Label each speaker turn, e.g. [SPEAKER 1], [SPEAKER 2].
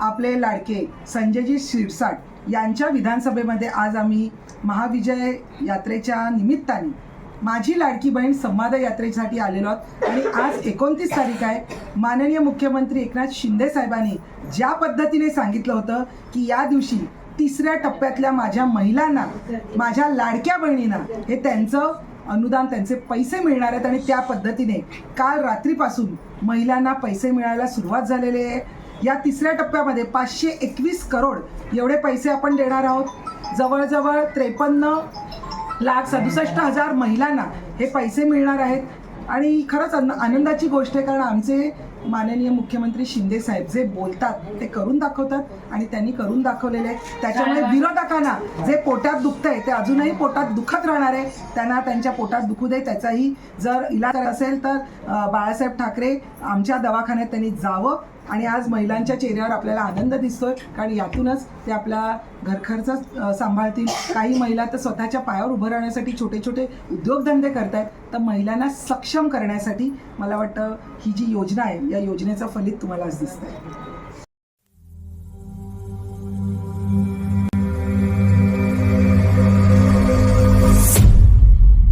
[SPEAKER 1] आपले लाडके संजयजी शिरसाट यांच्या विधानसभेमध्ये आज आम्ही महाविजय यात्रेच्या निमित्ताने माझी लाडकी बहीण संवाद यात्रेसाठी आलेलो आहोत. आणि आज एकोणतीस तारीख आहे. माननीय मुख्यमंत्री एकनाथ शिंदे साहेबांनी ज्या पद्धतीने सांगितलं होतं की या दिवशी तिसऱ्या टप्प्यातल्या माझ्या महिलांना माझ्या लाडक्या बहिणींना हे त्यांचं अनुदान त्यांचे पैसे मिळणार आहेत. आणि त्या पद्धतीने काल रात्रीपासून महिलांना पैसे मिळायला सुरुवात झालेली आहे. या तिसऱ्या टप्प्यामध्ये पाचशे एकवीस करोड एवढे पैसे आपण देणार आहोत. जवळजवळ त्रेपन्न लाख सदुसष्ट हजार महिलांना हे पैसे मिळणार आहेत. आणि खरंच अन आनंदाची गोष्ट आहे कारण आमचे माननीय मुख्यमंत्री शिंदे साहेब जे बोलतात ते करून दाखवतात आणि त्यांनी करून दाखवलेले आहे त्याच्यामुळे विरोधकांना जे पोटात दुखतंय ते अजूनही पोटात दुखत राहणार आहे. त्यांना त्यांच्या पोटात दुखू दे त्याचाही जर इलाज असेल तर बाळासाहेब ठाकरे आमच्या दवाखान्यात त्यांनी जावं आणि आज महिलांच्या चेहऱ्यावर आपल्याला आनंद दिसतोय कारण यातूनच ते आपला घरखर्च सांभाळतील. काही महिला तर स्वतःच्या पायावर उभं राहण्यासाठी छोटे छोटे उद्योगधंदे करतायत. तर महिलांना सक्षम करण्यासाठी मला वाटतं ही जी योजना आहे या योजनेचा फलित तुम्हाला आज दिसत आहे